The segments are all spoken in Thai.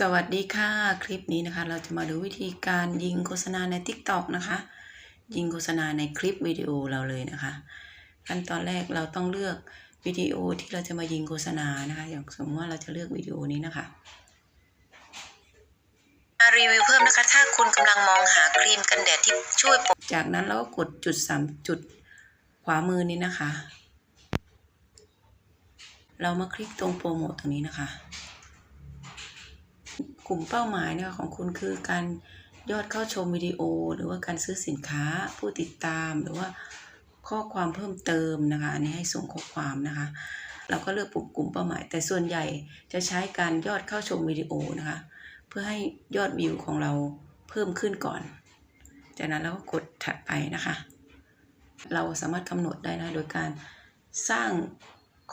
สวัสดีค่ะ คลิปนี้นะคะ เราจะมาดูวิธีการยิงโฆษณาใน TikTok นะคะ ยิงโฆษณาในคลิปวิดีโอเราเลยนะคะ ขั้นตอนแรกเราต้องเลือกวิดีโอที่เราจะมายิงโฆษณานะคะ อย่างสมมติว่าเราจะเลือกวิดีโอนี้นะคะมารีวิวเพิ่มนะคะ ถ้าคุณกำลังมองหาครีมกันแดดที่ช่วยปกจากนั้นเราก็กดจุดสามจุดขวามือนี้นะคะ เรามาคลิกตรงโปรโมทตรงนี้นะคะ กลุ่มเป้าหมายนะคะของคุณคือการยอดเข้าชมวิดีโอ หรือว่าการซื้อสินค้าผู้ติดตามหรือว่าข้อความเพิ่มเติมนะคะ อันนี้ให้ส่งข้อความนะคะ เราก็เลือกปุ่มกลุ่มเป้าหมาย แต่ส่วนใหญ่จะใช้การยอดเข้าชมวิดีโอนะคะ เพื่อให้ยอดวิวของเราเพิ่มขึ้นก่อน จากนั้นเราก็กดถัดไปนะคะ เราสามารถกำหนดได้นะโดยการสร้าง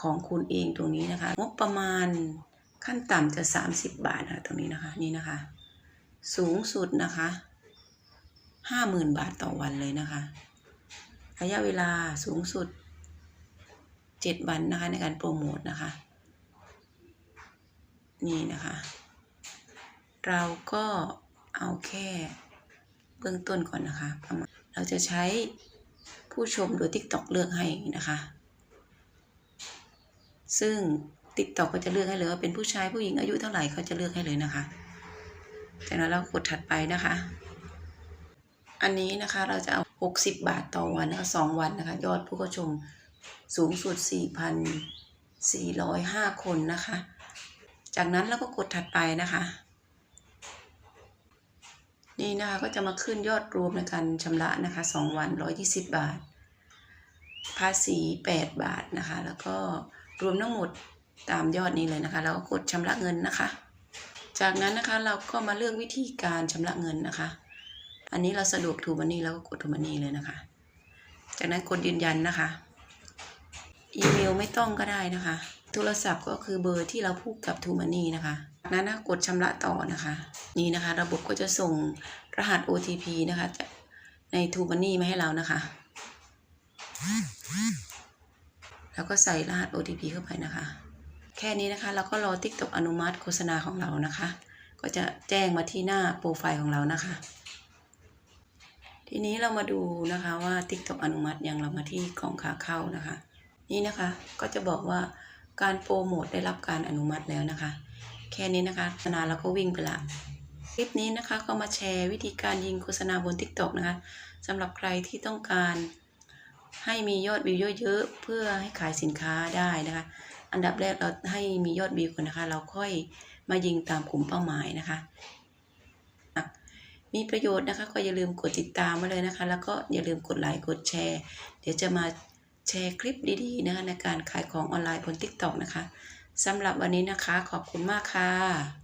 ของคุณเองตรงนี้นะคะ งบประมาณ ขั้นต่ำจะ 30 บาทนะตรงนี้นะคะนี่นะคะ สูงสุดนะคะ50,000บาทต่อวันเลยนะคะ ระยะเวลาสูงสุด7วันนะคะในการโปรโมทนะคะ นี่นะคะ เราก็เอาแค่เบื้องต้นก่อนนะคะประมาณเราจะใช้ผู้ชมโดย TikTok เลือกให้นะคะ ซึ่ง TikTok ก็จะเลือกให้เลยว่าเป็นผู้ชายผู้หญิงอายุเท่าไหร่เขาจะเลือกให้เลยนะคะจากนั้นเรากดถัดไปนะคะ อันนี้นะคะเราจะเอา 60 บาทต่อวันนะคะ2วันนะคะ ยอดผู้เข้าชมสูงสุด 4,405 คนนะคะ จากนั้นเราก็กดถัดไปนะคะ นี่นะคะก็จะมาขึ้นยอดรวมในการชำระนะคะ2วัน 120 บาท ภาษี 8 บาทนะคะ แล้วก็รวมทั้งหมด ตามยอดนี้เลยนะคะ แล้วก็กดชำระเงินนะคะ จากนั้นนะคะเราก็มาเลือกวิธีการชำระเงินนะคะ อันนี้เราสะดวกทูมันนี่แล้วก็กดทูมันนี่เลยนะคะ จากนั้นกดยืนยันนะคะ อีเมลไม่ต้องก็ได้นะคะ โทรศัพท์ก็คือเบอร์ที่เราพูดกับทูมันนี่นะคะจากนั้นนะกดชำระต่อนะคะ นี่นะคะ ระบบก็จะส่งรหัส OTP นะคะในทูมันนี่มาให้เรานะคะแล้วก็ใส่รหัส OTP เข้าไปนะคะ แค่นี้นะคะ เราก็รอ TikTok อนุมัติโฆษณาของเรานะคะ ก็จะแจ้งมาที่หน้าโปรไฟล์ของเรานะคะ ทีนี้เรามาดูนะคะว่า TikTok อนุมัติยังเรามาที่กล่องขาเข้านะคะ นี่นะคะก็จะบอกว่าการโปรโมทได้รับการอนุมัติแล้วนะคะ แค่นี้นะคะโฆษณาเราก็วิ่งไปละคลิปนี้นะคะก็มาแชร์วิธีการยิงโฆษณาบน TikTok นะคะสำหรับใครที่ต้องการให้มียอดวิวเยอะๆเพื่อให้ขายสินค้าได้นะคะ อันดับแรกเราให้มียอดวิวก่อนนะคะ เราค่อยมายิงตามกลุ่มเป้าหมายนะคะ มีประโยชน์นะคะก็อย่าลืมกดติดตามมาเลยนะคะ แล้วก็อย่าลืมกดไลค์กดแชร์ เดี๋ยวจะมาแชร์คลิปดีๆนะคะในการขายของออนไลน์บน TikTok นะคะสำหรับวันนี้นะคะขอบคุณมากค่ะ